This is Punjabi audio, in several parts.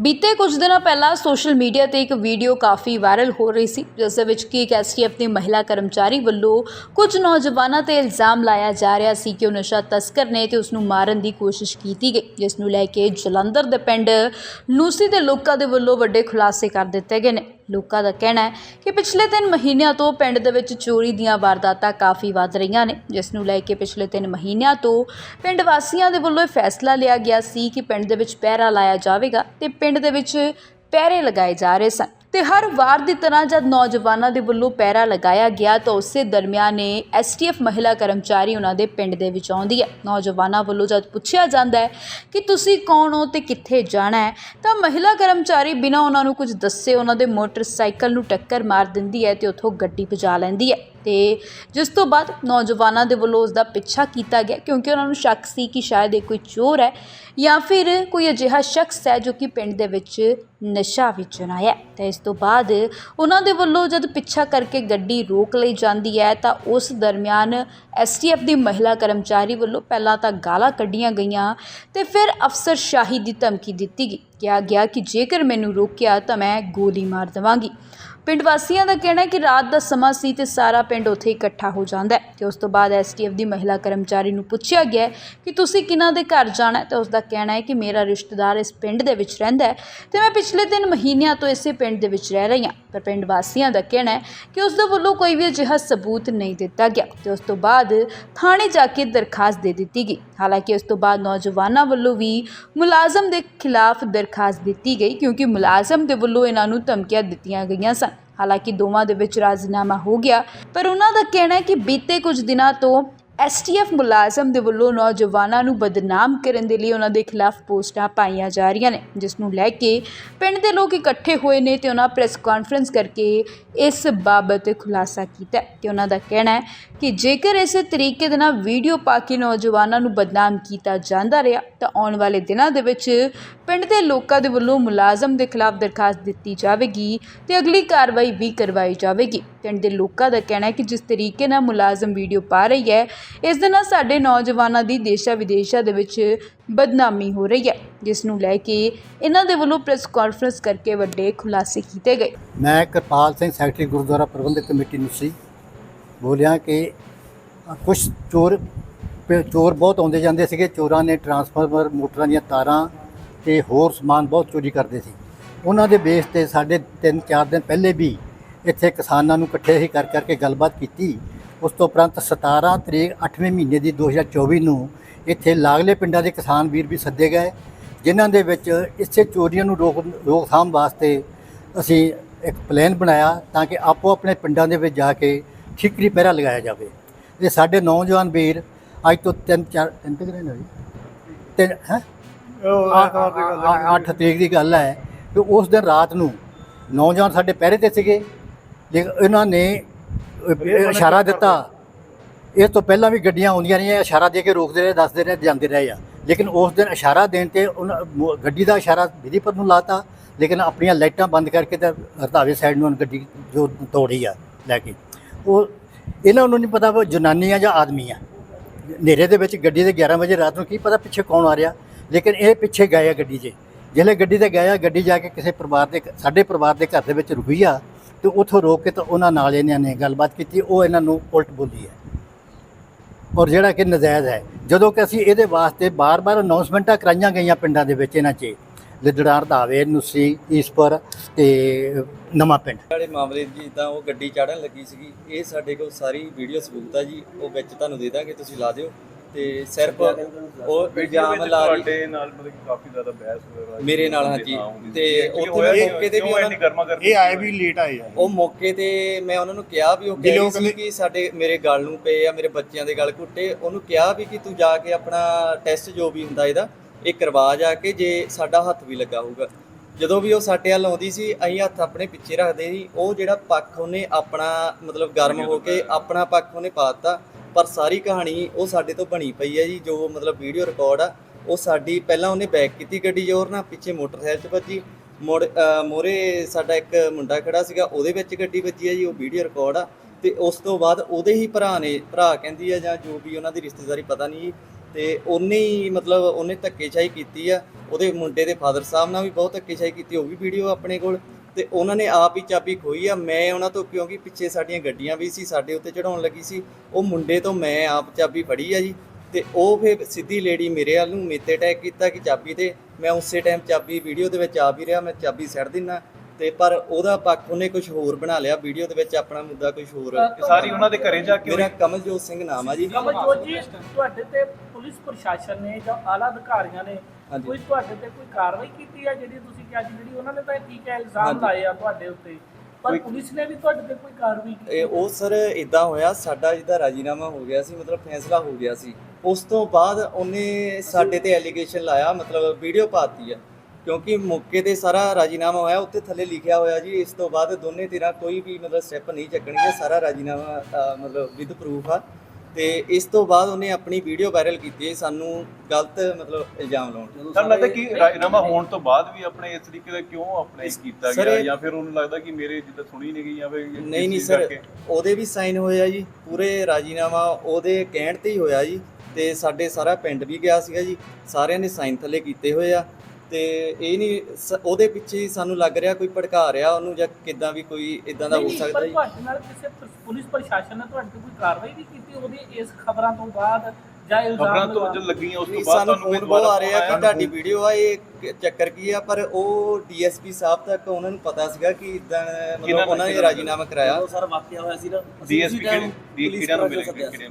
ਬੀਤੇ ਕੁਝ ਦਿਨਾਂ ਪਹਿਲਾਂ ਸੋਸ਼ਲ ਮੀਡੀਆ ਤੇ ਇੱਕ ਵੀਡੀਓ ਕਾਫੀ ਵਾਇਰਲ ਹੋ ਰਹੀ ਸੀ, ਜਿਸ ਦੇ ਵਿੱਚ ਕਿ ਇੱਕ ਐਸਟੀਐਫ ਦੀ ਮਹਿਲਾ ਕਰਮਚਾਰੀ ਵੱਲੋਂ ਕੁਝ ਨੌਜਵਾਨਾਂ ਤੇ ਇਲਜ਼ਾਮ ਲਾਇਆ ਜਾ ਰਿਹਾ ਸੀ ਕਿ ਉਹ ਨਸ਼ਾ ਤਸਕਰ ਨੇ ਤੇ ਉਸ ਨੂੰ ਮਾਰਨ ਦੀ ਕੋਸ਼ਿਸ਼ ਕੀਤੀ ਗਈ, ਜਿਸ ਨੂੰ ਲੈ ਕੇ ਜਲੰਧਰ ਦੇ ਪਿੰਡ ਲੂਸੀ ਦੇ ਲੋਕਾਂ ਦੇ ਵੱਲੋਂ ਵੱਡੇ ਖੁਲਾਸੇ ਕਰ ਦਿੱਤੇ ਗਏ ਨੇ। ਲੋਕਾਂ ਦਾ ਕਹਿਣਾ ਹੈ ਕਿ ਪਿਛਲੇ 3 ਮਹੀਨਿਆਂ ਤੋਂ ਪਿੰਡ ਦੇ ਵਿੱਚ ਚੋਰੀ ਦੀਆਂ ਵਾਰਦਾਤਾਂ ਕਾਫੀ ਵੱਧ ਰਹੀਆਂ ਨੇ, ਜਿਸ ਨੂੰ ਲੈ ਕੇ ਪਿਛਲੇ 3 ਮਹੀਨਿਆਂ ਤੋਂ ਪਿੰਡ ਵਾਸੀਆਂ ਦੇ ਵੱਲੋਂ ਇਹ ਫੈਸਲਾ ਲਿਆ ਗਿਆ ਸੀ ਕਿ ਪਿੰਡ ਦੇ ਵਿੱਚ ਪਹਿਰਾ ਲਾਇਆ ਜਾਵੇਗਾ ਤੇ ਪਿੰਡ ਦੇ ਵਿੱਚ ਪਹਿਰੇ ਲਗਾਏ ਜਾ ਰਹੇ ਸਨ। ਤੇ ਹਰ ਵਾਰ ਦੀ ਤਰ੍ਹਾਂ ਜਦ ਨੌਜਵਾਨਾਂ ਦੇ ਵੱਲੋਂ ਪੈਰਾ ਲਗਾਇਆ ਗਿਆ ਤਾਂ ਉਸੇ ਦਰਮਿਆਨ ਐਸਟੀਐਫ ਮਹਿਲਾ ਕਰਮਚਾਰੀ ਉਹਨਾਂ ਦੇ ਪਿੰਡ ਦੇ ਵਿੱਚ ਆਉਂਦੀ ਹੈ। ਨੌਜਵਾਨਾਂ ਵੱਲੋਂ ਜਦ ਪੁੱਛਿਆ ਜਾਂਦਾ ਹੈ ਕਿ ਤੁਸੀਂ ਕੌਣ ਹੋ ਤੇ ਕਿੱਥੇ ਜਾਣਾ ਹੈ, ਤਾਂ ਮਹਿਲਾ ਕਰਮਚਾਰੀ ਬਿਨਾਂ ਉਹਨਾਂ ਨੂੰ ਕੁਝ ਦੱਸੇ ਉਹਨਾਂ ਦੇ ਮੋਟਰਸਾਈਕਲ ਨੂੰ ਟੱਕਰ ਮਾਰ ਦਿੰਦੀ ਹੈ ਤੇ ਉੱਥੋਂ ਗੱਡੀ ਭਜਾ ਲੈਂਦੀ ਹੈ। ਤੇ ਜਿਸ ਤੋਂ ਬਾਅਦ ਨੌਜਵਾਨਾਂ ਦੇ ਵੱਲੋਂ ਉਸ ਦਾ ਪਿੱਛਾ ਕੀਤਾ ਗਿਆ ਕਿਉਂਕਿ ਉਹਨਾਂ ਨੂੰ ਸ਼ੱਕ ਸੀ ਕਿ ਸ਼ਾਇਦ ਇਹ ਕੋਈ ਚੋਰ ਹੈ ਜਾਂ ਫਿਰ ਕੋਈ ਅਜਿਹਾ ਸ਼ਖਸ ਹੈ ਜੋ ਕਿ ਪਿੰਡ ਦੇ ਵਿੱਚ ਨਸ਼ਾ ਵੇਚਣ ਆਇਆ ਹੈ। ਤੇ ਇਸ ਤੋਂ ਬਾਅਦ ਉਹਨਾਂ ਦੇ ਵੱਲੋਂ ਜਦ ਪਿੱਛਾ ਕਰਕੇ ਗੱਡੀ ਰੋਕ ਲਈ ਜਾਂਦੀ ਹੈ, ਤਾਂ ਉਸ ਦਰਮਿਆਨ ਐਸਟੀਐਫ ਦੀ ਮਹਿਲਾ ਕਰਮਚਾਰੀ ਵੱਲੋਂ ਪਹਿਲਾਂ ਤਾਂ ਗਾਲਾਂ ਕੱਢੀਆਂ ਗਈਆਂ ਤੇ ਫਿਰ ਅਫਸਰ ਸ਼ਾਹੀ ਦੀ ਧਮਕੀ ਦਿੱਤੀ ਗਈ। ਕਿਹਾ ਗਿਆ ਕਿ ਜੇਕਰ ਮੈਨੂੰ ਰੋਕਿਆ ਤਾਂ ਮੈਂ ਗੋਲੀ ਮਾਰ ਦੇਵਾਂਗੀ। ਪਿੰਡ ਵਾਸੀਆਂ ਦਾ ਕਹਿਣਾ ਹੈ ਕਿ ਰਾਤ ਦਾ ਸਮਾਂ ਸੀ ਤੇ ਸਾਰਾ ਪਿੰਡ ਉੱਥੇ ਇਕੱਠਾ ਹੋ ਜਾਂਦਾ ਹੈ। ਤੇ ਉਸ ਤੋਂ ਬਾਅਦ ਐਸਟੀਐਫ ਦੀ ਮਹਿਲਾ ਕਰਮਚਾਰੀ ਨੂੰ ਪੁੱਛਿਆ ਗਿਆ ਕਿ ਤੁਸੀਂ ਕਿਹਨਾਂ ਦੇ ਘਰ ਜਾਣਾ ਹੈ? ਤੇ ਉਸ ਦਾ ਕਹਿਣਾ ਹੈ ਕਿ ਮੇਰਾ ਰਿਸ਼ਤੇਦਾਰ ਇਸ ਪਿੰਡ ਦੇ ਵਿੱਚ ਰਹਿੰਦਾ ਹੈ ਤੇ ਮੈਂ ਪਿਛਲੇ 3 ਮਹੀਨਿਆਂ ਤੋਂ ਇਸੇ ਪਿੰਡ ਦੇ ਵਿੱਚ ਰਹਿ ਰਹੀ ਪਰ ਪਿੰਡ ਵਾਸੀਆਂ ਦਾ ਕਹਿਣਾ ਹੈ ਕਿ ਉਸ ਦੇ ਵੱਲੋਂ ਕੋਈ ਵੀ ਅਜਿਹਾ ਸਬੂਤ ਨਹੀਂ ਦਿੱਤਾ ਗਿਆ ਤੇ ਉਸ ਤੋਂ ਬਾਅਦ ਥਾਣੇ ਜਾ ਕੇ ਦਰਖਾਸਤ ਦੇ ਦਿੱਤੀ ਗਈ। ਹਾਲਾਂਕਿ ਉਸ ਤੋਂ ਬਾਅਦ ਨੌਜਵਾਨਾਂ ਵੱਲੋਂ ਵੀ ਮੁਲਾਜ਼ਮ ਦੇ ਖਿਲਾਫ ਦਰਖਾਸਤ ਦਿੱਤੀ ਗਈ, ਕਿਉਂਕਿ ਮੁਲਾਜ਼ਮ ਦੇ ਵੱਲੋਂ ਇਹਨਾਂ ਨੂੰ ਧਮਕੀਆਂ ਦਿੱਤੀਆਂ ਗਈਆਂ ਸਨ। ਹਾਲਾਂਕਿ ਦੋਵਾਂ ਦੇ ਵਿੱਚ ਰਾਜ਼ੀਨਾਮਾ ਹੋ ਗਿਆ, ਪਰ ਉਹਨਾਂ ਦਾ ਕਹਿਣਾ ਹੈ ਕਿ ਬੀਤੇ ਕੁਝ ਦਿਨਾਂ ਤੋਂ ਐਸਟੀਐਫ ਮੁਲਾਜ਼ਮ ਦੇ ਵੱਲੋਂ ਨੌਜਵਾਨਾਂ ਨੂੰ ਬਦਨਾਮ ਕਰਨ ਦੇ ਲਈ ਉਹਨਾਂ ਦੇ ਖਿਲਾਫ ਪੋਸਟਾਂ ਪਾਈਆਂ ਜਾ ਰਹੀਆਂ ਨੇ, ਜਿਸ ਨੂੰ ਲੈ ਕੇ ਪਿੰਡ ਦੇ ਲੋਕ ਇਕੱਠੇ ਹੋਏ ਨੇ ਤੇ ਉਹਨਾਂ ਪ੍ਰੈਸ ਕਾਨਫਰੰਸ ਕਰਕੇ ਇਸ ਬਾਬਤ ਖੁਲਾਸਾ ਕੀਤਾ ਹੈ। ਤੇ ਉਹਨਾਂ ਦਾ ਕਹਿਣਾ ਹੈ ਕਿ ਜੇਕਰ ਇਸੇ ਤਰੀਕੇ ਦੇ ਨਾਲ ਵੀਡੀਓ ਪਾ ਕੇ ਨੌਜਵਾਨਾਂ ਨੂੰ ਬਦਨਾਮ ਕੀਤਾ ਜਾਂਦਾ ਰਿਹਾ, ਤਾਂ ਆਉਣ ਵਾਲੇ ਦਿਨਾਂ ਦੇ ਵਿੱਚ ਪਿੰਡ ਦੇ ਲੋਕਾਂ ਦੇ ਵੱਲੋਂ ਮੁਲਾਜ਼ਮ ਦੇ ਖਿਲਾਫ ਦਰਖਾਸਤ ਦਿੱਤੀ ਜਾਵੇਗੀ ਤੇ ਅਗਲੀ ਕਾਰਵਾਈ ਵੀ ਕਰਵਾਈ ਜਾਵੇਗੀ। ਪਿੰਡ ਦੇ ਲੋਕਾਂ ਦਾ ਕਹਿਣਾ ਹੈ ਕਿ ਜਿਸ ਤਰੀਕੇ ਨਾਲ ਮੁਲਾਜ਼ਮ ਵੀਡੀਓ ਪਾ ਰਹੀ ਹੈ ਇਸ ਦੇ ਨਾਲ ਸਾਡੇ ਨੌਜਵਾਨਾਂ ਦੀ ਦੇਸ਼ਾਂ ਵਿਦੇਸ਼ਾਂ ਦੇ ਵਿੱਚ ਬਦਨਾਮੀ ਹੋ ਰਹੀ ਹੈ, ਜਿਸ ਨੂੰ ਲੈ ਕੇ ਇਹਨਾਂ ਦੇ ਵੱਲੋਂ ਪ੍ਰੈਸ ਕਾਨਫਰੰਸ ਕਰਕੇ ਵੱਡੇ ਖੁਲਾਸੇ ਕੀਤੇ ਗਏ। ਮੈਂ ਕਿਰਪਾਲ ਸਿੰਘ ਸੈਕਟਰੀ ਗੁਰਦੁਆਰਾ ਪ੍ਰਬੰਧਕ ਕਮੇਟੀ ਨੂਸੀ ਬੋਲਿਆ ਕਿ ਕੁਝ ਚੋਰ ਪ- ਚੋਰ ਬਹੁਤ ਆਉਂਦੇ ਜਾਂਦੇ ਸੀਗੇ। ਚੋਰਾਂ ਨੇ ਟਰਾਂਸਫਾਰਮਰ ਮੋਟਰਾਂ ਦੀਆਂ ਤਾਰਾਂ ਤੇ ਹੋਰ ਸਮਾਨ ਬਹੁਤ ਚੋਰੀ ਕਰਦੇ ਸੀ। ਉਹਨਾਂ ਦੇ ਬੇਸ ਤੇ ਸਾਡੇ 3-4 ਦਿਨ ਪਹਿਲੇ ਵੀ ਇੱਥੇ ਕਿਸਾਨਾਂ ਨੂੰ ਇਕੱਠੇ ਹੀ ਕਰ ਕਰਕੇ ਗੱਲਬਾਤ ਕੀਤੀ। ਉਸ ਤੋਂ ਉਪਰੰਤ 17 ਤਰੀਕ 8ਵੇਂ ਮਹੀਨੇ ਦੀ 2024 ਨੂੰ ਇੱਥੇ ਲਾਗਲੇ ਪਿੰਡਾਂ ਦੇ ਕਿਸਾਨ ਵੀਰ ਵੀ ਸੱਦੇ ਗਏ ਜਿਨ੍ਹਾਂ ਦੇ ਵਿੱਚ ਇਸੇ ਚੋਰੀਆਂ ਨੂੰ ਰੋਕ ਰੋਕਥਾਮ ਵਾਸਤੇ ਅਸੀਂ ਇੱਕ ਪਲਾਨ ਬਣਾਇਆ ਤਾਂ ਕਿ ਆਪੋ ਆਪਣੇ ਪਿੰਡਾਂ ਦੇ ਵਿੱਚ ਜਾ ਕੇ ਠਿਕਰੀ ਪਹਿਰਾ ਲਗਾਇਆ ਜਾਵੇ। ਇਹ ਸਾਡੇ ਨੌਜਵਾਨ ਵੀਰ ਅੱਜ ਤੋਂ ਤਿੰਨ ਚਾਰ ਤਿੰਨ ਤੱਕ ਰਹਿਣਾ ਜੀ? ਤਿੰਨ ਹੈ? 8 ਤਰੀਕ ਦੀ ਗੱਲ ਹੈ। ਕਿ ਉਸ ਦਿਨ ਰਾਤ ਨੂੰ ਨੌਜਵਾਨ ਸਾਡੇ ਪਹਿਰੇ ਤੇ ਸੀਗੇ। ਲੇਕਿਨ ਇਹਨਾਂ ਨੇ ਇਸ਼ਾਰਾ ਦਿੱਤਾ। ਇਸ ਤੋਂ ਪਹਿਲਾਂ ਵੀ ਗੱਡੀਆਂ ਆਉਂਦੀਆਂ ਰਹੀਆਂ ਇਸ਼ਾਰਾ ਦੇ ਕੇ ਰੋਕਦੇ ਰਹੇ ਦੱਸਦੇ ਰਹੇ ਜਾਂਦੇ ਰਹੇ ਆ। ਲੇਕਿਨ ਉਸ ਦਿਨ ਇਸ਼ਾਰਾ ਦੇਣ ਤੇ ਉਹਨਾਂ ਮੋ- ਗੱਡੀ ਦਾ ਇਸ਼ਾਰਾ ਵਿਧੀਪਤ ਨੂੰ ਲਾਤਾ ਲੇਕਿਨ ਆਪਣੀਆਂ ਲਾਈਟਾਂ ਬੰਦ ਕਰਕੇ ਤੇ ਰਧਾਵੇ ਸਾਈਡ ਨੂੰ ਗੱਡੀ ਜੋ ਤੋੜੀ ਆ ਲੈ ਕੇ। ਉਹ ਇਹਨਾਂ ਨੂੰ ਨਹੀਂ ਪਤਾ ਉਹ ਜਨਾਨੀ ਆ ਜਾਂ ਆਦਮੀ ਆ। ਹਨੇਰੇ ਦੇ ਵਿੱਚ ਗੱਡੀ ਦੇ 11 ਵਜੇ ਰਾਤ ਨੂੰ ਕੀ ਪਤਾ ਪਿੱਛੇ ਕੌਣ ਆ ਰਿਹਾ। ਲੇਕਿਨ ਇਹ ਪਿੱਛੇ ਗਏ ਆ ਗੱਡੀ 'ਚ। ਜਿਹੜੇ ਗੱਡੀ ਤੇ ਗਏ ਆ ਗੱਡੀ ਜਾ ਕੇ ਕਿਸੇ ਪਰਿਵਾਰ ਦੇ ਸਾਡੇ ਪਰਿਵਾਰ ਦੇ ਘਰ ਦੇ ਵਿੱਚ ਰੁਕੀ ਆ। ਤੇ ਉੱਥੋਂ ਰੋਕ ਕੇ ਤਾਂ ਉਹਨਾਂ ਨਾਲ ਇਹਨਾਂ ਨੇ ਗੱਲਬਾਤ ਕੀਤੀ, ਉਹ ਇਹਨਾਂ ਨੂੰ ਉਲਟ ਬੋਲੀ ਹੈ। ਔਰ ਜਿਹੜਾ ਕਿ ਨਜਾਇਜ਼ ਹੈ। ਜਦੋਂ ਕਿ ਅਸੀਂ ਇਹਦੇ ਵਾਸਤੇ ਬਾਰ-ਬਾਰ ਅਨਾਉਂਸਮੈਂਟਾਂ ਕਰਾਈਆਂ ਗਈਆਂ ਪਿੰਡਾਂ ਦੇ ਵਿੱਚ ਇਹਨਾਂ 'ਚ। ਲਿਦੜਾਰ, ਧਾਵੇ, ਨੁਸੀ, ਈਸਪੁਰ ਤੇ ਨਵਾਂ ਪਿੰਡ। ਵਾਲੇ ਮਾਮਲੇ ਜੀ ਜਿੱਦਾਂ ਉਹ ਗੱਡੀ ਚਾੜਨ ਲੱਗੀ ਸੀਗੀ। ਇਹ ਸਾਡੇ ਕੋਲ ਸਾਰੀ ਵੀਡੀਓ ਸਬੂਤ ਆ ਜੀ, ਉਹ ਵਿੱਚ ਤੁਹਾਨੂੰ ਦੇ ਦਾਂਗੇ, ਤੁਸੀਂ ਲਾ ਦਿਓ। ਤੇ ਸਿਰਫ ਉਹ ਇਲਜ਼ਾਮ ਲਾ ਰਹੀ ਤੁਹਾਡੇ ਨਾਲ ਮਤਲਬ ਕਿ ਕਾਫੀ ਜ਼ਿਆਦਾ ਬਹਿਸ ਹੋਇਆ ਮੇਰੇ ਨਾਲ ਹਾਂਜੀ। ਤੇ ਉੱਥੇ ਮੌਕੇ ਤੇ ਵੀ ਉਹਨਾਂ ਇਹ ਆਏ ਵੀ ਲੇਟ ਆਏ ਆ। ਉਹ ਮੌਕੇ ਤੇ ਮੈਂ ਉਹਨਾਂ ਨੂੰ ਕਿਹਾ ਵੀ ਉਹ ਕਹਿ ਸੀ ਕਿ ਸਾਡੇ ਮੇਰੇ ਗਲ ਨੂੰ ਪਏ ਆ ਮੇਰੇ ਬੱਚਿਆਂ ਦੇ ਗਲ ਘੁੱਟੇ। ਉਹਨੂੰ ਕਿਹਾ ਵੀ ਕਿ ਤੂੰ ਜਾ ਕੇ ਆਪਣਾ ਟੈਸਟ ਜੋ ਵੀ ਹੁੰਦਾ ਇਹਦਾ ਇਹ ਕਰਵਾ ਜਾ ਕੇ ਜੇ ਸਾਡਾ ਹੱਥ ਵੀ ਲੱਗਾ ਹੋਊਗਾ। ਜਦੋਂ ਵੀ ਉਹ ਸਾਡੇ ਵੱਲ ਆਉਂਦੀ ਸੀ ਅਸੀਂ ਹੱਥ ਆਪਣੇ ਪਿੱਛੇ ਰੱਖਦੇ ਸੀ। ਉਹ ਜਿਹੜਾ ਪੱਖ ਉਹਨੇ ਆਪਣਾ ਮਤਲਬ ਗਰਮ ਹੋ ਕੇ ਆਪਣਾ ਪੱਖ ਉਹਨੇ ਪਾਤਾ ਪਰ ਸਾਰੀ ਕਹਾਣੀ ਉਹ ਸਾਡੇ ਤੋਂ ਬਣੀ ਪਈ ਹੈ ਜੀ, ਜੋ ਮਤਲਬ ਵੀਡੀਓ ਰਿਕਾਰਡ ਆ, ਉਹ ਸਾਡੀ ਪਹਿਲਾਂ ਉਹਨੇ ਬੈਕ ਕੀਤੀ ਗੱਡੀ ਜ਼ੋਰ ਨਾਲ, ਪਿੱਛੇ ਮੋਟਰਸਾਈਕਲ 'ਚ ਵੱਜੀ। ਮੋੜ ਮੋਰੇ ਸਾਡਾ ਇੱਕ ਮੁੰਡਾ ਖੜਾ ਸੀਗਾ, ਉਹਦੇ ਵਿੱਚ ਗੱਡੀ ਵੱਜੀ ਹੈ ਜੀ, ਉਹ ਵੀਡੀਓ ਰਿਕਾਰਡ ਆ। ਤੇ ਉਸ ਤੋਂ ਬਾਅਦ ਉਹਦੇ ਹੀ ਭਰਾ ਨੇ, ਭਰਾ ਕਹਿੰਦੀ ਆ ਜਾਂ ਜੋ ਵੀ ਉਹਨਾਂ ਦੀ ਰਿਸ਼ਤੇਦਾਰੀ, ਪਤਾ ਨਹੀਂ ਤੇ ਉਹਨੇ ਹੀ ਮਤਲਬ ਉਹਨੇ ਧੱਕੇਸ਼ਾਹੀ ਕੀਤੀ ਆ। ਉਹਦੇ ਮੁੰਡੇ ਦੇ ਫਾਦਰ ਸਾਹਿਬ ਨਾਲ ਵੀ ਬਹੁਤ ਧੱਕੇਸ਼ਾਹੀ ਕੀਤੀ, ਉਹ ਵੀ ਵੀਡੀਓ ਆਪਣੇ ਕੋਲ। ਤੇ ਉਹਨਾਂ ਨੇ ਆਪ ਹੀ ਚਾਬੀ ਖੋਈ ਆ। ਮੈਂ ਉਹਨਾਂ ਤੋਂ ਕਿਉਂਕਿ ਪਿੱਛੇ ਸਾਡੀਆਂ ਗੱਡੀਆਂ ਵੀ ਸੀ ਸਾਡੇ ਉੱਤੇ ਚੜਾਉਣ ਲੱਗੀ ਸੀ। ਉਹ ਮੁੰਡੇ ਤੋਂ ਮੈਂ ਆਪ ਚਾਬੀ ਫੜੀ ਆ ਜੀ। ਤੇ ਉਹ ਫਿਰ ਸਿੱਧੀ ਲੇਡੀ ਮੇਰੇ ਵੱਲ ਨੂੰ ਮੇਤੇ ਅਟੈਕ ਕੀਤਾ ਕਿ ਚਾਬੀ ਤੇ। ਮੈਂ ਉਸੇ ਟਾਈਮ ਚਾਬੀ ਵੀਡੀਓ ਦੇ ਵਿੱਚ ਆ ਵੀ ਰਿਹਾ ਮੈਂ ਚਾਬੀ ਸੱਟ ਦਿੰਨਾ। ਤੇ ਪਰ ਉਹਦਾ ਪੱਖ ਉਹਨੇ ਕੁਝ ਹੋਰ ਬਣਾ ਲਿਆ ਵੀਡੀਓ ਦੇ ਵਿੱਚ ਆਪਣਾ ਮੁੱਦਾ ਕੁਝ ਹੋਰ ਸਾਰੀ ਉਹਨਾਂ ਦੇ ਘਰੇ ਜਾ ਕੇ ਮੇਰਾ ਕਮਲਜੋਤ ਸਿੰਘ ਨਾਮ ਆ ਜੀ। ਕਮਲਜੋਤ ਜੀ ਤੁਹਾਡੇ ਤੇ ਪੁਲਿਸ ਪ੍ਰਸ਼ਾਸਨ ਨੇ ਜਾਂ ਆਲਾ ਅਧਿਕਾਰੀਆਂ ਨੇ ਹਾਂਜੀ। ਕੋਈ ਤੁਹਾਡੇ ਤੇ ਕੋਈ ਕਾਰਵਾਈ ਕੀਤੀ ਹੈ ਜਿਹੜੀ ਤੁਸੀਂ ਕਿਹਾ ਜਿਹੜੀ ਉਹਨਾਂ ਨੇ ਤਾਂ ਠੀਕ ਹੈ ਇਲਜ਼ਾਮ ਹਾਂਜੀ। ਲਾਏ ਆ ਤੁਹਾਡੇ ਉੱਤੇ। ਪਰ ਕੋਈ- ਪੁਲਿਸ ਨੇ ਵੀ ਤੁਹਾਡੇ ਤੇ ਕੋਈ ਕਾਰਵਾਈ ਕੀਤੀ? ਇਹ ਉਹ ਸਰ ਇਦਾਂ ਹੋਇਆ ਸਾਡਾ ਜਿਹਦਾ ਰਾਜੀਨਾਮਾ ਹੋ ਗਿਆ ਸੀ ਮਤਲਬ ਫੈਸਲਾ ਹੋ ਗਿਆ ਸੀ। ਉਸ ਤੋਂ ਬਾਅਦ ਉਹਨੇ ਸਾਡੇ ਤੇ ਐਲੀਗੇਸ਼ਨ ਲਾਇਆ ਮਤਲਬ ਵੀਡੀਓ ਪਾਤੀ ਆ। ਕਿਉਂਕਿ ਮੌਕੇ ਤੇ ਸਾਰਾ ਰਾਜੀਨਾਮਾ ਹੋਇਆ ਉੱਤੇ ਥੱਲੇ ਲਿਖਿਆ ਹੋਇਆ ਜੀ ਇਸ ਤੋਂ ਬਾਅਦ ਦੋਨੇ ਧਿਰਾਂ ਕੋਈ ਵੀ ਮਤਲਬ ਸਟੈਪ ਨਹੀਂ ਚੱਕਣਗੇ ਸਾਰਾ ਰਾਜੀਨਾਮਾ ਅ, ਮਤਲਬ ਵਿਦ ਪ੍ਰੂਫ ਆ। ਤੇ ਇਸ ਤੋਂ ਬਾਅਦ ਉਹਨੇ ਆਪਣੀ ਵੀਡੀਓ ਵਾਇਰਲ ਕੀਤੀ ਸਾਨੂੰ ਗਲਤ ਮਤਲਬ ਇਲਜ਼ਾਮ ਲਾਉਣ ਸਰ ਲੱਗਦਾ ਕਿ ਰਾਜਨਾਮਾ ਹੋਣ ਤੋਂ ਬਾਅਦ ਵੀ ਆਪਣੇ ਇਸ ਤਰੀਕੇ ਦਾ ਕਿਉਂ ਆਪਣੇ ਕੀਤਾ ਗਿਆ ਜਾਂ ਫਿਰ ਉਹਨੂੰ ਲੱਗਦਾ ਕਿ ਮੇਰੇ ਜਿੱਦਾਂ ਸੁਣੀ ਨਹੀਂ ਗਈ ਜਾਂ ਫਿਰ ਨਹੀਂ ਨਹੀਂ ਸਰ? ਉਹਦੇ ਵੀ ਸਾਈਨ ਹੋਏ ਆ ਜੀ ਪੂਰੇ ਰਾਜੀਨਾਮਾ ਉਹਦੇ ਕਹਿਣ ਤੇ ਹੀ ਹੋਇਆ ਜੀ ਤੇ ਸਾਡੇ ਸਾਰਾ ਪਿੰਡ ਵੀ ਗਿਆ ਸੀਗਾ ਜੀ ਸਾਰਿਆਂ ਨੇ ਸਾਈਨ ਥੱਲੇ ਕੀਤੇ ਹੋਏ ਆ ਤੇ ਇਹ ਨਹੀਂ ਸ- ਉਹਦੇ ਪਿੱਛੇ ਹੀ ਸਾਨੂੰ ਲੱਗ ਰਿਹਾ ਕੋਈ ਭੜਕਾ ਰਿਹਾ ਉਹਨੂੰ ਜਾਂ ਕਿਦਾਂ ਵੀ ਕੋਈ ਇਦਾਂ ਦਾ ਹੋ ਨਹੀਂ, ਸਕਦਾ ਪਰ ਜੀ ਤੁਹਾਡੇ ਨਾਲ ਕਿਸੇ ਪੁਲਿਸ ਪ੍ਰਸ਼ਾਸਨ ਨੇ ਤੁਹਾਡੇ ਤੇ ਕੋਈ ਕਾਰਵਾਈ ਵੀ ਕੀਤੀ ਉਹਦੀ ਇਸ ਖਬਰਾਂ ਤੋਂ ਬਾਅਦ ਜਾਂ ਇਲਜ਼ਾਮ ਖਬਰਾਂ ਤੋਂ ਲਗਾ- ਜਦ ਲੱਗੀਆਂ ਉਸ ਤੋਂ ਬਾਅਦ ਸਾਨੂੰ ਤੁਹਾਨੂੰ ਫੋਨ ਬਹੁਤ ਆ ਰਹੇ ਕਿ? ਤੁਹਾਡੀ ਵੀਡੀਓ ਆ ਇਹ ਕ- ਚੱਕਰ ਕੀ ਆ ਪਰ ਉਹ ਡੀਐਸਪੀ ਸਾਹਿਬ ਤੱਕ ਉਹਨਾਂ ਨੂੰ ਪਤਾ ਸੀਗਾ ਕਿ ਇਦਾਂ ਕਿਹਨਾਂ ਮਤਲਬ ਨਾਲ- ਉਹਨਾਂ ਨੇ ਕਿਹਨਾਂ ਰਾਜੀਨਾਮਾ ਕਰਾਇਆ ਉਹ ਸਾਰਾ ਵਾਕਿਆ ਹੋਇਆ ਸੀ ਨਾ ਕਿਹੜੇ ਨੂੰ ਮਿਲੇ ਨੂੰ ਮਿਲੇ?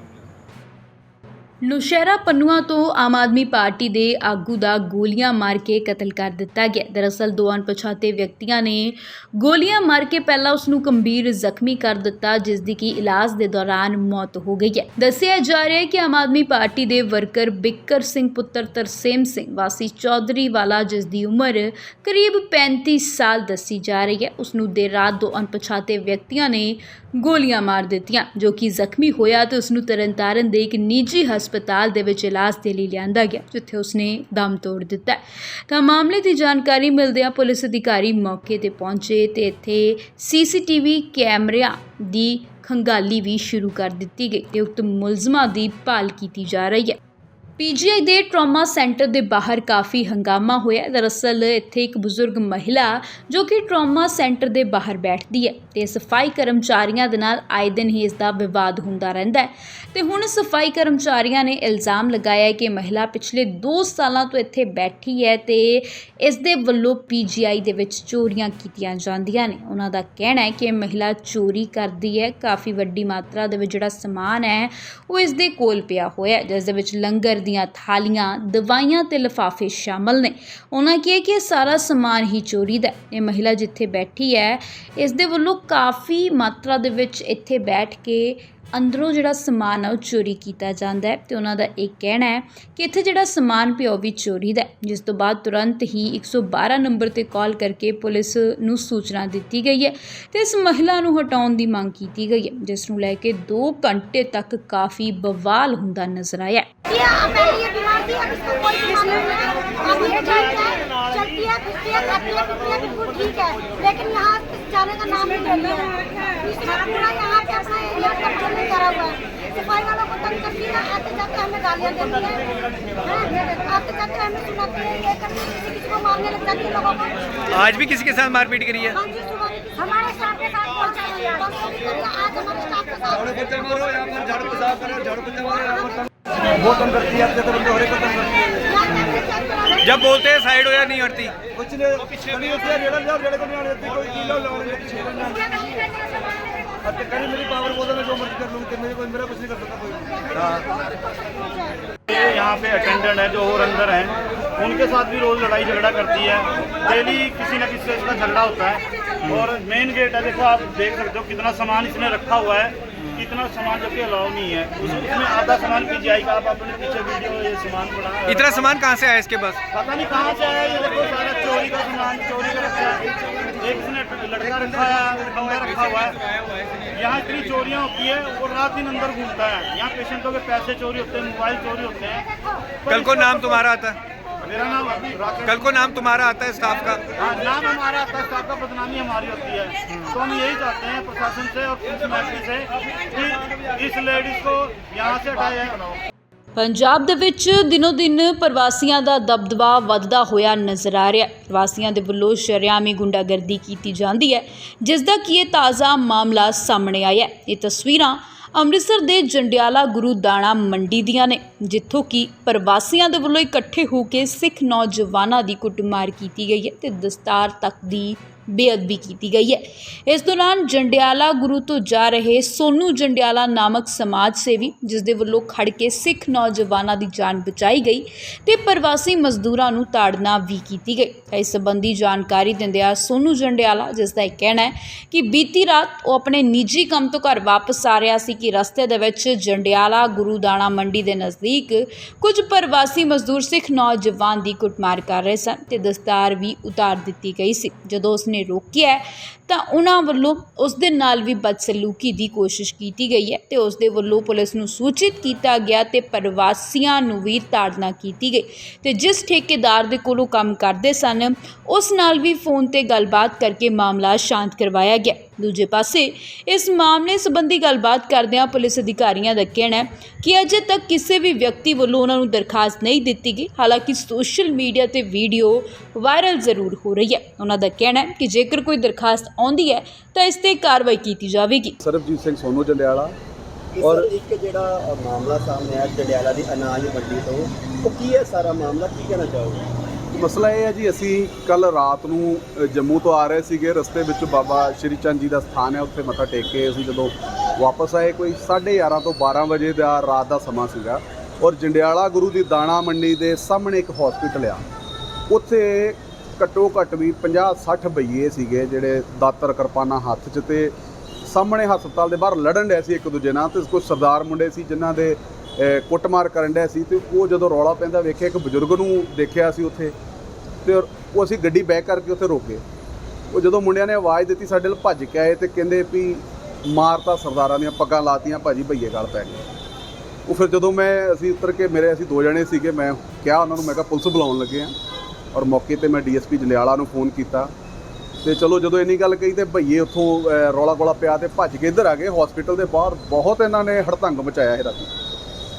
ਨੁਸ਼ਹਿਰਾ ਪੰਨੂਆ ਤੋਂ ਆਮ ਆਦਮੀ ਪਾਰਟੀ ਦੇ ਆਗੂ ਦਾ ਗੋਲੀਆਂ ਮਾਰ ਕੇ ਕਤਲ ਕਰ ਦਿੱਤਾ ਗਿਆ। ਦਰਅਸਲ ਦੋ ਅਣਪਛਾਤੇ ਵਿਅਕਤੀਆਂ ਨੇ ਗੋਲੀਆਂ ਮਾਰ ਕੇ ਪਹਿਲਾਂ ਉਸ ਨੂੰ ਗੰਭੀਰ ਜ਼ਖਮੀ ਕਰ ਦਿੱਤਾ ਜਿਸ ਦੀ ਕਿ ਇਲਾਜ ਦੇ ਦੌਰਾਨ ਮੌਤ ਹੋ ਗਈ ਹੈ। ਦੱਸਿਆ ਜਾ ਰਿਹਾ ਹੈ ਕਿ ਆਮ ਆਦਮੀ ਪਾਰਟੀ ਦੇ ਵਰਕਰ ਬਿੱਕਰ ਸਿੰਘ ਪੁੱਤਰ ਤਰਸੇਮ ਸਿੰਘ, ਵਾਸੀ ਚੌਧਰੀ ਵਾਲਾ ਜਿਸ ਦੀ ਉਮਰ ਕਰੀਬ 35 ਸਾਲ ਦੱਸੀ ਜਾ ਰਹੀ ਹੈ। ਉਸ ਨੂੰ ਦੇਰ ਰਾਤ ਦੋ ਅਣਪਛਾਤੇ ਵਿਅਕਤੀਆਂ ਨੇ ਗੋਲੀਆਂ ਮਾਰ ਦਿੱਤੀਆਂ। ਜੋ ਕਿ ਜ਼ਖਮੀ ਹੋਇਆ ਤੇ ਉਸ ਨੂੰ ਤਰਨਤਾਰਨ ਦੇ ਇੱਕ ਨਿੱਜੀ ਹਸਪਤਾਲ ਦੇ ਵਿੱਚ ਇਲਾਜ ਦੇ ਲਈ ਲਿਆਂਦਾ ਗਿਆ, ਜਿੱਥੇ ਉਸਨੇ ਦਮ ਤੋੜ ਦਿੱਤਾ। ਤਾਂ ਮਾਮਲੇ ਦੀ ਜਾਣਕਾਰੀ ਮਿਲਦਿਆਂ ਪੁਲਿਸ ਅਧਿਕਾਰੀ ਮੌਕੇ ਤੇ ਪਹੁੰਚੇ ਤੇ ਇੱਥੇ ਸੀਸੀਟੀਵੀ ਕੈਮਰਿਆਂ ਦੀ ਖੰਗਾਲੀ ਵੀ ਸ਼ੁਰੂ ਕਰ ਦਿੱਤੀ ਗਈ ਤੇ ਉਕਤ ਮੁਲਜ਼ਮਾਂ ਦੀ ਭਾਲ ਕੀਤੀ ਜਾ ਰਹੀ ਹੈ। ਪੀਜੀਆਈ ਦੇ ਟਰਾਮਾ ਸੈਂਟਰ ਦੇ ਬਾਹਰ ਕਾਫੀ ਹੰਗਾਮਾ ਹੋਇਆ ਦਰਅਸਲ ਇੱਥੇ ਇੱਕ ਬਜ਼ੁਰਗ ਮਹਿਲਾ ਜੋ ਕਿ ਟਰਾਮਾ ਸੈਂਟਰ ਦੇ ਬਾਹਰ ਬੈਠਦੀ ਹੈ ਤੇ ਸਫ਼ਾਈ ਕਰਮਚਾਰੀਆਂ ਦੇ ਨਾਲ ਆਏ ਦਿਨ ਹੀ ਇਸ ਦਾ ਵਿਵਾਦ ਹੁੰਦਾ ਰਹਿੰਦਾ ਹੈ। ਤੇ ਹੁਣ ਸਫ਼ਾਈ ਕਰਮਚਾਰੀਆਂ ਨੇ ਇਲਜ਼ਾਮ ਲਗਾਇਆ ਹੈ ਕਿ ਮਹਿਲਾ ਪਿਛਲੇ 2 ਸਾਲਾਂ ਤੋਂ ਇੱਥੇ ਬੈਠੀ ਹੈ ਤੇ ਇਸ ਦੇ ਵੱਲੋਂ ਪੀਜੀਆਈ ਦੇ ਵਿੱਚ ਚੋਰੀਆਂ ਕੀਤੀਆਂ ਜਾਂਦੀਆਂ ਨੇ। ਉਹਨਾਂ ਦਾ ਕਹਿਣਾ ਹੈ ਕਿ ਮਹਿਲਾ ਚੋਰੀ ਕਰਦੀ ਹੈ। ਕਾਫੀ ਵੱਡੀ ਮਾਤਰਾ ਦੇ ਵਿੱਚ ਜਿਹੜਾ ਸਮਾਨ ਹੈ, ਉਹ ਇਸ ਦੇ ਕੋਲ ਪਿਆ ਹੋਇਆ ਹੈ। ਜਿਸ ਦੇ ਵਿੱਚ ਲੰਗਰ ਦੀਆਂ ਥਾਲੀਆਂ, ਦਵਾਈਆਂ ਤੇ ਲਿਫਾਫੇ ਸ਼ਾਮਲ ਨੇ ਉਹਨਾਂ ਕਿਹਾ ਕਿ ਇਹ ਸਾਰਾ ਸਮਾਨ ਹੀ ਚੋਰੀ ਦਾ ਹੈ। ਇਹ ਮਹਿਲਾ ਜਿੱਥੇ ਬੈਠੀ ਹੈ, ਇਸ ਦੇ ਵੱਲੋਂ ਕਾਫੀ ਮਾਤਰਾ ਦੇ ਵਿੱਚ ਇੱਥੇ ਬੈਠ ਕੇ ਅੰਦਰੋਂ ਜਿਹੜਾ ਸਮਾਨ ਆ ਉਹ ਚੋਰੀ ਕੀਤਾ ਜਾਂਦਾ ਹੈ ਤੇ ਉਹਨਾਂ ਦਾ ਇਹ ਕਹਿਣਾ ਹੈ ਕਿ ਇੱਥੇ ਜਿਹੜਾ ਸਮਾਨ ਪਿਆ ਉਹ ਵੀ ਚੋਰੀ ਦਾ ਹੈ ਜਿਸ ਤੋਂ ਬਾਅਦ ਤੁਰੰਤ ਹੀ 112 ਨੰਬਰ ਤੇ ਕਾਲ ਕਰਕੇ ਪੁਲਿਸ ਨੂੰ ਸੂਚਨਾ ਦਿੱਤੀ ਗਈ ਹੈ ਤੇ ਇਸ ਮਹਿਲਾ ਨੂੰ ਹਟਾਉਣ ਦੀ ਮੰਗ ਕੀਤੀ ਗਈ ਹੈ ਜਿਸ ਨੂੰ ਲੈ ਕੇ 2 ਘੰਟੇ ਤੱਕ ਕਾਫੀ ਬਵਾਲ ਹੁੰਦਾ ਨਜ਼ਰ ਆਇਆ ये पहले ये बीमार थी अब इसको कोई बीमारी नहीं है अब ये ठीक है चलती है फिरती है खाती है पीती है बिल्कुल ठीक है लेकिन यहाँ جانے کا نام نہیں لے رہا ہے پورا یہاں پہ اپنا ایریا قبضے میں کرا ہوا ہے صفائی والوں کو تنگ کرتی ہے آتے جاتے ہمیں گالیاں دیتی ہے آتے جاتے ہمیں سناتی ہے یہ کرتی ہے کسی کسی کو مارنے لگ جاتی ہے لوگوں کو آج بھی کسی کے ساتھ مار پیٹ کری ہے ہاں جی صبح ہمارے اسٹاف کے ساتھ پہنچا ہوئی ہے آج ہمارے اسٹاف کے ساتھ جھاڑو کو صاف کرو جھاڑو کو صاف کرو جھاڑو کو صاف کرو وہ تنگ کرتی ہے آپ کے بندے ہو رہے کو تنگ जब बोलते हैं साइड हो या नहीं हटती कुछ नहीं पीछे रेड़ा को नहीं देती कोई किलो लगा रहे पीछे कहीं मेरी पावर बोलता मैं जो मर्जी कर लूँ मेरे कोई मेरा कुछ नहीं कर सकता कोई यहाँ पे अटेंडेंट है जो और अंदर हैं उनके साथ भी रोज़ लड़ाई झगड़ा करती है डेली किसी न किसी से इसका झगड़ा होता है और मेन गेट है देखो आप देख सकते हो कितना सामान इसने रखा हुआ है اتنا سامان جبکہ الاؤ نہیں ہے اس میں آدھا سامان پی جی آئی کا آپ اپنے پیچھے ویڈیو یہ سامان اتنا سامان کہاں سے آیا اس کے پاس؟ پتہ نہیں کہاں سے آیا یہ دیکھو سارا چوری کا سامان چوری کا رکھا ہے۔ ایک نے لڑکا رکھا ہے بندہ رکھا ہوا ہے۔ یہاں اتنی چوریاں ہوتی ہے وہ رات دن اندر گھومتا ہے۔ یہاں پیشنٹوں کے پیسے چوری ہوتے ہیں موبائل چوری ہوتے ہیں۔ کل کو نام تمہارا آتا ہے؟ मेरा नाम राकेश कल को नाम तुम्हारा आता है स्टाफ का हाँ, नाम हमारा आता है स्टाफ का बदनामी हमारी होती है तो हम यही चाहते हैं प्रशासन से और पुलिस महकमे से कि इस लेडीज को यहाँ से हटाया जाए ਪੰਜਾਬ ਦੇ ਵਿੱਚ ਦਿਨੋ ਦਿਨ ਪ੍ਰਵਾਸੀਆਂ ਦਾ ਦਬਦਬਾ ਵੱਧਦਾ ਹੋਇਆ ਨਜ਼ਰ ਆ ਰਿਹਾ ਹੈ ਪ੍ਰਵਾਸੀਆਂ ਦੇ ਵੱਲੋਂ ਸ਼ਰੇਆਮੀ ਗੁੰਡਾਗਰਦੀ ਕੀਤੀ ਜਾਂਦੀ ਹੈ ਜਿਸ ਦਾ ਕਿ ਇਹ ਤਾਜ਼ਾ ਮਾਮਲਾ ਸਾਹਮਣੇ ਆਇਆ ਹੈ ਇਹ ਤਸਵੀਰਾਂ ਅੰਮ੍ਰਿਤਸਰ ਦੇ ਜੰਡਿਆਲਾ ਗੁਰੂ ਦਾਣਾ ਮੰਡੀ ਦੀਆਂ ਨੇ, ਜਿੱਥੋਂ ਕਿ ਪ੍ਰਵਾਸੀਆਂ ਦੇ ਵੱਲੋਂ ਇਕੱਠੇ ਹੋ ਕੇ ਸਿੱਖ ਨੌਜਵਾਨਾਂ ਦੀ ਕੁੱਟਮਾਰ ਕੀਤੀ ਗਈ ਹੈ ਤੇ ਦਸਤਾਰ ਤੱਕ ਦੀ ਬੇਅਦਬੀ ਕੀਤੀ ਗਈ ਹੈ। ਇਸ ਦੌਰਾਨ ਜੰਡਿਆਲਾ ਗੁਰੂ ਤੋਂ ਜਾ ਰਹੇ ਸੋਨੂ ਜੰਡਿਆਲਾ ਨਾਮਕ ਸਮਾਜ ਸੇਵੀ ਜਿਸ ਦੇ ਵੱਲੋਂ ਖੜ ਕੇ ਸਿੱਖ ਨੌਜਵਾਨਾਂ ਦੀ ਜਾਨ ਬਚਾਈ ਗਈ ਤੇ ਪ੍ਰਵਾਸੀ ਮਜ਼ਦੂਰਾਂ ਨੂੰ ਤਾੜਨਾ ਵੀ ਕੀਤੀ ਗਈ। ਇਸ ਸੰਬੰਧੀ ਜਾਣਕਾਰੀ ਦਿੰਦਿਆਂ ਸੋਨੂ ਜੰਡਿਆਲਾ ਜਿਸ ਦਾ ਇਹ ਕਹਿਣਾ ਹੈ ਕਿ ਬੀਤੀ ਰਾਤ ਉਹ ਆਪਣੇ ਨਿੱਜੀ ਕੰਮ ਤੋਂ ਘਰ ਵਾਪਸ ਆ ਰਿਹਾ ਸੀ ਕਿ ਰਸਤੇ ਦੇ ਵਿੱਚ ਜੰਡਿਆਲਾ ਗੁਰੂ ਦਾਣਾ ਮੰਡੀ ਦੇ ਨਜ਼ਦੀਕ ਕੁਝ ਪ੍ਰਵਾਸੀ ਮਜ਼ਦੂਰ ਸਿੱਖ ਨੌਜਵਾਨ ਦੀ ਕੁੱਟਮਾਰ ਕਰ ਰਹੇ ਸਨ ਤੇ ਦਸਤਾਰ ਵੀ ਉਤਾਰ ਦਿੱਤੀ ਗਈ ਸੀ। ਜਦੋਂ ਉਸ ਉਸਨੇ ਰੋਕਿਆ ਤਾਂ ਉਹਨਾਂ ਵੱਲੋਂ ਉਸ ਦੇ ਨਾਲ ਵੀ ਬਦਸਲੂਕੀ ਦੀ ਕੋਸ਼ਿਸ਼ ਕੀਤੀ ਗਈ ਹੈ ਤੇ ਉਸ ਦੇ ਵੱਲੋਂ ਪੁਲਿਸ ਨੂੰ ਸੂਚਿਤ ਕੀਤਾ ਗਿਆ ਤੇ ਪ੍ਰਵਾਸੀਆਂ ਨੂੰ ਵੀ ਤਾੜਨਾ ਕੀਤੀ ਗਈ ਤੇ ਜਿਸ ਠੇਕੇਦਾਰ ਦੇ ਕੋਲੋਂ ਕੰਮ ਕਰਦੇ ਸਨ, ਉਸ ਨਾਲ ਵੀ ਫੋਨ ਤੇ ਗੱਲਬਾਤ ਕਰਕੇ ਮਾਮਲਾ ਸ਼ਾਂਤ ਕਰਵਾਇਆ ਗਿਆ। ਦੂਜੇ ਪਾਸੇ ਇਸ ਮਾਮਲੇ ਸੰਬੰਧੀ ਗੱਲਬਾਤ ਕਰਦਿਆਂ ਪੁਲਿਸ ਅਧਿਕਾਰੀਆਂ ਦਾ ਕਹਿਣਾ ਹੈ ਕਿ ਅਜੇ ਤੱਕ ਕਿਸੇ ਵੀ ਵਿਅਕਤੀ ਵੱਲੋਂ ਉਹਨਾਂ ਨੂੰ ਦਰਖਾਸਤ ਨਹੀਂ ਦਿੱਤੀ ਗਈ। ਹਾਲਾਂਕਿ ਸੋਸ਼ਲ ਮੀਡੀਆ ਤੇ ਵੀਡੀਓ ਵਾਇਰਲ ਜ਼ਰੂਰ ਹੋ ਰਹੀ ਹੈ। ਉਹਨਾਂ ਦਾ ਕਹਿਣਾ ਹੈ ਕਿ ਜੇਕਰ ਕੋਈ ਦਰਖਾਸਤ ਆਉਂਦੀ ਹੈ ਤਾਂ ਇਸ ਤੇ ਕਾਰਵਾਈ ਕੀਤੀ ਜਾਵੇਗੀ। ਸਰਬਜੀਤ ਸਿੰਘ ਸੋਨੂ ਜੰਡਿਆਲਾ ਔਰ ਇੱਕ ਜਿਹੜਾ ਮਾਮਲਾ ਸਾਹਮਣੇ ਆਇਆ ਜੰਡਿਆਲਾ ਦੀ ਅਨਾਜ ਮੰਡੀ ਤੋਂ ਉਹ ਕੀ ਹੈ ਸਾਰਾ ਮਾਮਲਾ? ਕੀ ਕਹਿਣਾ ਚਾਹੋਗੇ? ਮਸਲਾ ਇਹ ਹੈ ਜੀ, ਅਸੀਂ ਕੱਲ ਰਾਤ ਨੂੰ ਜੰਮੂ ਤੋਂ ਆ ਰਹੇ ਸੀਗੇ। ਰਸਤੇ ਵਿੱਚ ਬਾਬਾ ਸ਼੍ਰੀ ਚੰਦ ਜੀ ਦਾ ਸਥਾਨ ਹੈ, ਉੱਥੇ ਮੱਥਾ ਟੇਕ ਕੇ ਅਸੀਂ ਜਦੋਂ ਵਾਪਸ ਆਏ, ਕੋਈ 11:30 ਤੋਂ 12 ਵਜੇ ਦਾ ਰਾਤ ਦਾ ਸਮਾਂ ਸੀਗਾ। ਔਰ ਜੰਡਿਆਲਾ ਗੁਰੂ ਦੀ ਦਾਣਾ ਮੰਡੀ ਦੇ ਸਾਹਮਣੇ ਇੱਕ ਹਸਪੀਟਲ ਆ। ਉੱਥੇ ਘੱਟੋ ਘੱਟ ਵੀ 50 60 ਬਈਏ ਸੀਗੇ, ਜਿਹੜੇ ਦਾਤਰ ਕਿਰਪਾਨਾਂ ਹੱਥ 'ਚ ਤੇ ਸਾਹਮਣੇ ਹਸਪਤਾਲ ਦੇ ਬਾਹਰ ਲੜਨ ਡਿਆ ਸੀ ਇੱਕ ਦੂਜੇ ਨਾਲ ਤੇ ਕੁਝ ਸਰਦਾਰ ਮੁੰਡੇ ਸੀ ਜਿਨ੍ਹਾਂ ਦੇ ਕੁੱਟਮਾਰ ਕਰਨ ਡਿਆ ਸੀ ਤੇ ਉਹ ਜਦੋਂ ਰੌਲਾ ਪੈਂਦਾ ਵੇਖਿਆ, ਇੱਕ ਬਜ਼ੁਰਗ ਨੂੰ ਦੇਖਿਆ ਸੀ ਉੱਥੇ। ਤੇ ਉਹ ਅਸੀਂ ਗੱਡੀ ਬੈਕ ਕਰਕੇ ਉੱਥੇ ਰੋਕੇ ਉਹ ਜਦੋਂ ਮੁੰਡਿਆਂ ਨੇ ਆਵਾਜ਼ ਦਿੱਤੀ, ਸਾਡੇ ਨਾਲ ਭੱਜ ਕੇ ਆਏ ਤੇ ਕਹਿੰਦੇ ਵੀ ਮਾਰਤਾ ਸਰਦਾਰਾਂ ਦੀਆਂ ਪੱਗਾਂ ਲਾਤੀਆਂ, ਭਾਜੀ ਭਈਏ ਗਲ ਪੈ ਗਏ ਉਹ ਫਿਰ ਜਦੋਂ ਮੈਂ ਅਸੀਂ ਉਤਰ ਕੇ ਮੇਰੇ ਅਸੀਂ ਦੋ ਜਣੇ ਸੀਗੇ, ਮੈਂ ਕਿਹਾ ਉਹਨਾਂ ਨੂੰ, ਮੈਂ ਕਿਹਾ ਪੁਲਿਸ ਬੁਲਾਉਣ ਲੱਗੇ ਆ। ਔਰ ਮੌਕੇ ਤੇ ਮੈਂ ਡੀਐਸਪੀ ਜਲਿਆਲਾ ਨੂੰ ਫੋਨ ਕੀਤਾ। ਤੇ ਚਲੋ ਜਦੋਂ ਇੰਨੀ ਗੱਲ ਕਹੀ ਤੇ ਭਈਏ ਉੱਥੋਂ ਰੌਲਾ ਗੋਲਾ ਪਿਆ ਤੇ ਭੱਜ ਕੇ ਇੱਧਰ ਆ ਗਏ। ਹਸਪੀਟਲ ਦੇ ਬਾਹਰ ਬਹੁਤ ਇਹਨਾਂ ਨੇ ਹੜਤੰਗ ਮਚਾਇਆ ਇਹ ਰਾਤੀ।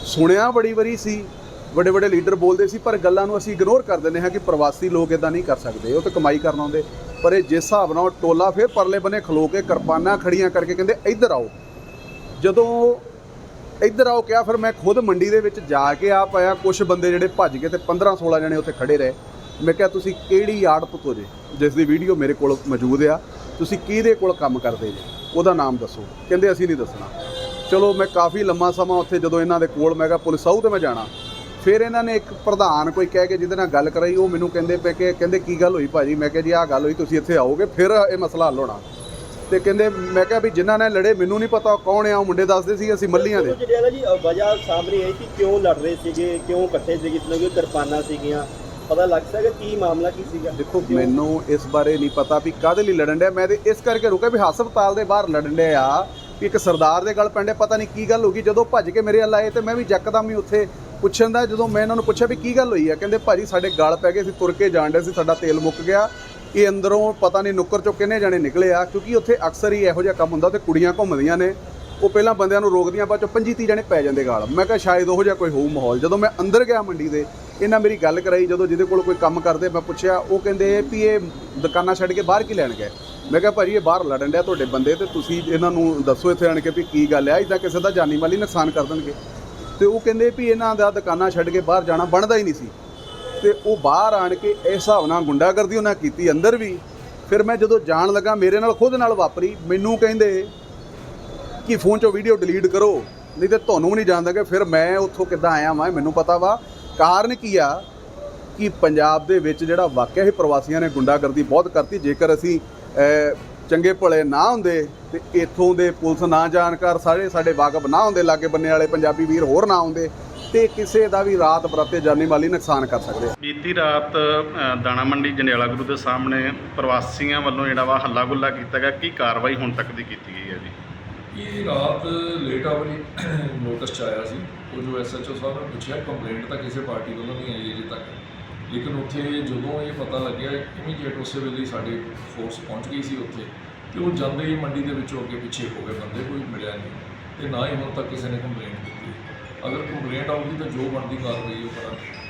ਸੁਣਿਆ ਬੜੀ ਵਾਰੀ ਸੀ। ਵੱਡੇ ਵੱਡੇ ਲੀਡਰ ਬੋਲਦੇ ਸੀ, ਪਰ ਗੱਲਾਂ ਨੂੰ ਅਸੀਂ ਇਗਨੋਰ ਕਰ ਦਿੰਦੇ ਹਾਂ ਕਿ ਪ੍ਰਵਾਸੀ ਲੋਕ ਇਦਾਂ ਨਹੀਂ ਕਰ ਸਕਦੇ, ਉਹ ਤਾਂ ਕਮਾਈ ਕਰਨ ਆਉਂਦੇ। ਪਰ ਇਹ ਜਿਸ ਹਿਸਾਬ ਨਾਲ ਟੋਲਾ ਫਿਰ ਪਰਲੇ ਬੰਨੇ ਖਲੋ ਕੇ ਕਿਰਪਾਨਾਂ ਖੜੀਆਂ ਕਰਕੇ ਕਹਿੰਦੇ, ਇੱਧਰ ਆਓ। ਜਦੋਂ ਇੱਧਰ ਆਓ ਕਿਹਾ, ਫਿਰ ਮੈਂ ਖੁਦ ਮੰਡੀ ਦੇ ਵਿੱਚ ਜਾ ਕੇ ਆ ਪਾਇਆ। ਕੁਝ ਬੰਦੇ ਜਿਹੜੇ ਭੱਜ ਗਏ ਤੇ 15 16 ਜਣੇ ਉੱਥੇ ਖੜੇ ਰਹੇ। ਮੈਂ ਕਿਹਾ, ਤੁਸੀਂ ਕਿਹੜੀ ਆੜਤ ਤੋਂ ਜੇ ਜਿਸ ਦੀ ਵੀਡੀਓ ਮੇਰੇ ਕੋਲ ਮੌਜੂਦ ਆ। ਤੁਸੀਂ ਕਿਹਦੇ ਕੋਲ ਕੰਮ ਕਰਦੇ ਜੇ? ਉਹਦਾ ਨਾਮ ਦੱਸੋ। ਕਹਿੰਦੇ, ਅਸੀਂ ਨਹੀਂ ਦੱਸਣਾ। ਚਲੋ, ਮੈਂ ਕਾਫੀ ਲੰਮਾ ਸਮਾਂ ਉੱਥੇ ਜਦੋਂ ਇਹਨਾਂ ਦੇ ਕੋਲ, ਮੈਂ ਕਿਹਾ, ਪੁਲਿਸ ਆਊ ਤੇ ਮੈਂ ਜਾਣਾ। ਫਿਰ ਇਹਨਾਂ ਨੇ ਇੱਕ ਪ੍ਰਧਾਨ ਕੋਈ ਕਹਿ ਕੇ ਜਿਹਦੇ ਨਾਲ ਗੱਲ ਕਰਾਈ ਉਹ ਮੈਨੂੰ ਕਹਿੰਦੇ ਪਏ ਕਿ ਕਹਿੰਦੇ ਕੀ ਗੱਲ ਹੋਈ ਭਾਜੀ? ਮੈਂ ਕਿਹਾ ਜੀ ਆਹ ਗੱਲ ਹੋਈ ਤੁਸੀਂ ਇੱਥੇ ਆਓਗੇ ਫਿਰ ਇਹ ਮਸਲਾ ਹੱਲ ਹੋਣਾ। ਤੇ ਕਹਿੰਦੇ ਮੈਂ ਕਿਹਾ ਵੀ ਜਿਨ੍ਹਾਂ ਨੇ ਲੜੇ ਮੈਨੂੰ ਨਹੀਂ ਪਤਾ ਕੌਣ ਆ ਉਹ ਮੁੰਡੇ ਦੱਸਦੇ ਸੀ ਅਸੀਂ ਮੱਲੀਆਂ ਦੇ। ਜੰਡਿਆਲਾ ਜੀ ਵਜ੍ਹਾ ਸਾਹਮਣੇ ਆਈ ਕਿ ਕਿਉਂ ਲੜ ਰਹੇ ਸੀਗੇ ਕਿਉਂ ਇਕੱਠੇ ਸੀਗੇ ਇਤਨੇ ਕੋਈ ਕਿਰਪਾਨਾਂ ਸੀਗੀਆਂ ਪਤਾ ਲੱਗ ਸਕਦਾ ਕੀ ਮਾਮਲਾ ਕੀ ਸੀਗਾ? ਦੇਖੋ ਮੈਨੂੰ ਇਸ ਬਾਰੇ ਨਹੀਂ ਪਤਾ ਵੀ ਕਾਹਦੇ ਲਈ ਲੜਨ ਡਿਆ। ਮੈਂ ਤੇ ਇਸ ਕਰਕੇ ਰੁਕਿਆ ਵੀ ਹਸਪਤਾਲ ਦੇ ਬਾਹਰ ਲੜਨ ਡਿਆ। ਆ ਵੀ ਇੱਕ ਸਰਦਾਰ ਦੇ ਗੱਲ ਪੈਂਦੇ ਪਤਾ ਨਹੀਂ ਕੀ ਗੱਲ ਹੋ ਗਈ। ਜਦੋਂ ਭੱਜ ਕੇ ਮੇਰੇ ਵੱਲ ਆਏ ਤੇ ਮੈਂ ਵੀ ਜੱਕਦਮ ਹੀ ਉੱਥੇ ਪੁੱਛਣ ਦਾ, ਜਦੋਂ ਮੈਂ ਇਹਨਾਂ ਨੂੰ ਪੁੱਛਿਆ ਵੀ ਕੀ ਗੱਲ ਹੋਈ ਆ, ਕਹਿੰਦੇ ਭਾਜੀ ਸਾਡੇ ਗਲ ਪੈ ਗਏ ਸੀ ਤੁਰ ਕੇ ਜਾਣ ਡੇ ਸੀ, ਸਾਡਾ ਤੇਲ ਮੁੱਕ ਗਿਆ। ਇਹ ਅੰਦਰੋਂ ਪਤਾ ਨਹੀਂ ਨੁੱਕਰ ਚੋਂ ਕਿੰਨੇ ਜਾਣੇ ਨਿਕਲੇ ਆ, ਕਿਉਂਕਿ ਉੱਥੇ ਅਕਸਰ ਹੀ ਇਹੋ ਜਿਹਾ ਕੰਮ ਹੁੰਦਾ ਤੇ ਕੁੜੀਆਂ ਘੁੰਮਦੀਆਂ ਨੇ। ਉਹ ਪਹਿਲਾਂ ਬੰਦਿਆਂ ਨੂੰ ਰੋਕਦੀਆਂ, ਬਾਅਦ ਚੋਂ 25 30 ਜਣੇ ਪੈ ਜਾਂਦੇ ਗਾਲ। ਮੈਂ ਕਿਹਾ ਸ਼ਾਇਦ ਉਹੋ ਜਿਹਾ ਕੋਈ ਹੋਊ ਮਾਹੌਲ। ਜਦੋਂ ਮੈਂ ਅੰਦਰ ਗਿਆ ਮੰਡੀ ਦੇ, ਇਹਨਾਂ ਮੇਰੀ ਗੱਲ ਕਰਾਈ, ਜਦੋਂ ਜਿਹਦੇ ਕੋਲ ਕੋਈ ਕੰਮ ਕਰਦੇ, ਮੈਂ ਪੁੱਛਿਆ, ਉਹ ਕਹਿੰਦੇ ਵੀ ਇਹ ਦੁਕਾਨਾਂ ਛੱਡ ਕੇ ਬਾਹਰ ਕੀ ਲੈਣ ਗਏ? ਮੈਂ ਕਿਹਾ ਭਾਜੀ ਇਹ ਬਾਹਰ ਲੜਨ ਡਿਆ ਤੁਹਾਡੇ ਬੰਦੇ, ਤੇ ਤੁਸੀਂ ਇਹਨਾਂ ਨੂੰ ਦੱਸੋ ਇੱਥੇ ਆਣ ਕੇ ਵੀ ਕੀ ਗੱਲ ਆ ਇਦਾਂ ਕਿਸੇ ਦਾ ਜਾਨੀ ਮਾਲੀ ਨੁਕਸਾਨ ਕਰ ਦੇਣਗੇ। ਤੇ ਉਹ ਕਹਿੰਦੇ ਵੀ ਇਹਨਾਂ ਦਾ ਦੁਕਾਨਾਂ ਛੱਡ ਕੇ ਬਾਹਰ ਜਾਣਾ ਬਣਦਾ ਹੀ ਨਹੀਂ ਸੀ। ਤੇ ਉਹ ਬਾਹਰ ਆਣ ਕੇ ਇਸ ਹਿਸਾਬ ਨਾਲ ਗੁੰਡਾਗਰਦੀ ਉਹਨਾਂ ਕੀਤੀ ਅੰਦਰ ਵੀ। ਫਿਰ ਮੈਂ ਜਦੋਂ ਜਾਣ ਲੱਗਾ, ਮੇਰੇ ਨਾਲ ਖੁਦ ਨਾਲ ਵਾਪਰੀ, ਮੈਨੂੰ ਕਹਿੰਦੇ ਕਿ ਫੋਨ 'ਚੋਂ ਵੀਡੀਓ ਡਿਲੀਟ ਕਰੋ, ਨਹੀਂ ਤੇ ਤੁਹਾਨੂੰ ਵੀ ਨਹੀਂ ਜਾਣਦਾਗੇ ਫਿਰ ਮੈਂ ਉੱਥੋਂ ਕਿੱਦਾਂ ਆਇਆ ਵਾਂ ਮੈਨੂੰ ਪਤਾ ਵਾ। ਕਾਰਨ ਕੀ ਆ ਕਿ ਪੰਜਾਬ ਦੇ ਵਿੱਚ ਜਿਹੜਾ ਵਾਕਿਆ ਹੀ ਪ੍ਰਵਾਸੀਆਂ ਨੇ ਗੁੰਡਾਗਰਦੀ ਬਹੁਤ ਕਰਤੀ। ਜੇਕਰ ਅਸੀਂ ਚੰਗੇ ਭਲੇ ਨਾ ਹੁੰਦੇ ਤੇ ਇੱਥੋਂ ਦੇ ਪੁਲਿਸ ਨਾ ਜਾਣਕਾਰ ਸਾਰੇ ਸਾਡੇ ਵਾਕਫ ਨਾ ਹੁੰਦੇ ਲਾਗੇ ਬੰਨੇ ਵਾਲੇ ਪੰਜਾਬੀ ਵੀਰ ਹੋਰ ਨਾ ਆਉਂਦੇ ਤੇ ਕਿਸੇ ਦਾ ਵੀ ਰਾਤ ਬਰਾਤੇ ਜਾਨੀ ਮਾਲੀ ਨੁਕਸਾਨ ਕਰ ਸਕਦੇ ਬੀਤੀ ਰਾਤ ਦਾਣਾ ਮੰਡੀ ਜੰਡਿਆਲਾ ਗੁਰੂ ਦੇ ਸਾਹਮਣੇ ਪ੍ਰਵਾਸੀਆਂ ਵੱਲੋਂ ਜਿਹੜਾ ਵਾ ਹੱਲਾ ਗੁੱਲਾ ਕੀਤਾ ਗਿਆ। ਕੀ ਕਾਰਵਾਈ ਹੁਣ ਤੱਕ ਦੀ ਕੀਤੀ ਗਈ ਹੈ ਜੀ? ਇਹ ਰਾਤ ਲੇਟ ਆਵਰੀ ਨੋਟਿਸ ਚ ਆਇਆ ਸੀ। ਉਹ ਜੋ ਐਸਐਚਓ ਸਾਹਿਬ ਨੇ ਪੁੱਛਿਆ ਕੰਪਲੇਂਟ ਤਾਂ ਕਿਸੇ ਪਾਰਟੀ ਵੱਲੋਂ ਨਹੀਂ ਆਈ ਅਜੇ ਤੱਕ। ਲੇਕਿਨ ਉੱਥੇ ਜਦੋਂ ਇਹ ਪਤਾ ਲੱਗਿਆ ਇਮੀਡੀਏਟ ਉਸੇ ਵੇਲੇ ਸਾਡੇ ਫੋਰਸ ਪਹੁੰਚ ਗਈ ਸੀ ਉੱਥੇ ਤੇ ਉਹ ਜਾਂਦੇ ਹੀ ਮੰਡੀ ਦੇ ਵਿੱਚੋਂ ਅੱਗੇ ਪਿੱਛੇ ਹੋ ਗਏ ਬੰਦੇ, ਕੋਈ ਮਿਲਿਆ ਨਹੀਂ ਤੇ ਨਾ ਹੀ ਹੁਣ ਤੱਕ ਕਿਸੇ ਨੇ ਕੰਪਲੇਂਟ ਕੀਤੀ। ਅਗਰ ਕੰਪਲੇਂਟ ਆਊਗੀ ਤਾਂ ਜੋ ਬਣਦੀ ਕਾਰਵਾਈ ਉਹ ਕਰਾਂਗੇ।